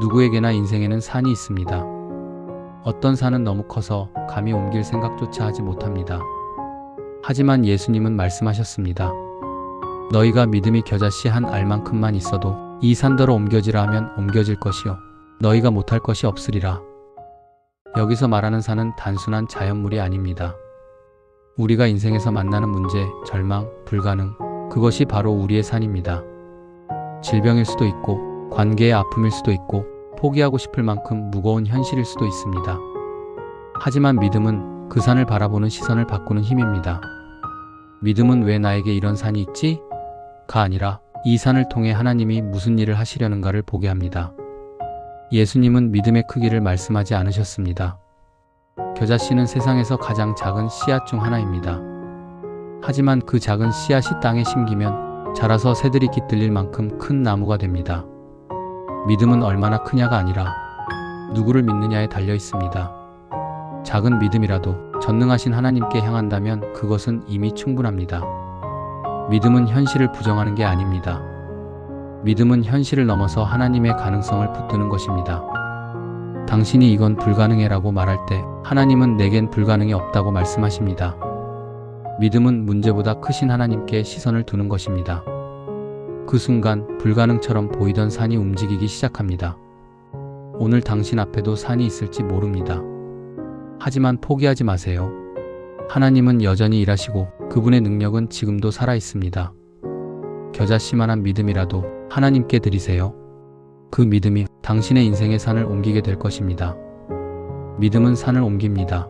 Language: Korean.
누구에게나 인생에는 산이 있습니다. 어떤 산은 너무 커서 감히 옮길 생각조차 하지 못합니다. 하지만 예수님은 말씀하셨습니다. 너희가 믿음이 겨자씨 한 알만큼만 있어도 이 산더러 옮겨지라 하면 옮겨질 것이요. 너희가 못할 것이 없으리라. 여기서 말하는 산은 단순한 자연물이 아닙니다. 우리가 인생에서 만나는 문제, 절망, 불가능, 그것이 바로 우리의 산입니다. 질병일 수도 있고, 관계의 아픔일 수도 있고, 포기하고 싶을 만큼 무거운 현실일 수도 있습니다. 하지만 믿음은 그 산을 바라보는 시선을 바꾸는 힘입니다. 믿음은 왜 나에게 이런 산이 있지? 가 아니라 이 산을 통해 하나님이 무슨 일을 하시려는가를 보게 합니다. 예수님은 믿음의 크기를 말씀하지 않으셨습니다. 겨자씨는 세상에서 가장 작은 씨앗 중 하나입니다. 하지만 그 작은 씨앗이 땅에 심기면 자라서 새들이 깃들릴 만큼 큰 나무가 됩니다. 믿음은 얼마나 크냐가 아니라 누구를 믿느냐에 달려 있습니다. 작은 믿음이라도 전능하신 하나님께 향한다면 그것은 이미 충분합니다. 믿음은 현실을 부정하는 게 아닙니다. 믿음은 현실을 넘어서 하나님의 가능성을 붙드는 것입니다. 당신이 이건 불가능해 라고 말할 때 하나님은 내겐 불가능이 없다고 말씀하십니다. 믿음은 문제보다 크신 하나님께 시선을 두는 것입니다. 그 순간 불가능처럼 보이던 산이 움직이기 시작합니다. 오늘 당신 앞에도 산이 있을지 모릅니다. 하지만 포기하지 마세요. 하나님은 여전히 일하시고 그분의 능력은 지금도 살아 있습니다. 겨자씨만한 믿음이라도 하나님께 드리세요. 그 믿음이 당신의 인생의 산을 옮기게 될 것입니다. 믿음은 산을 옮깁니다.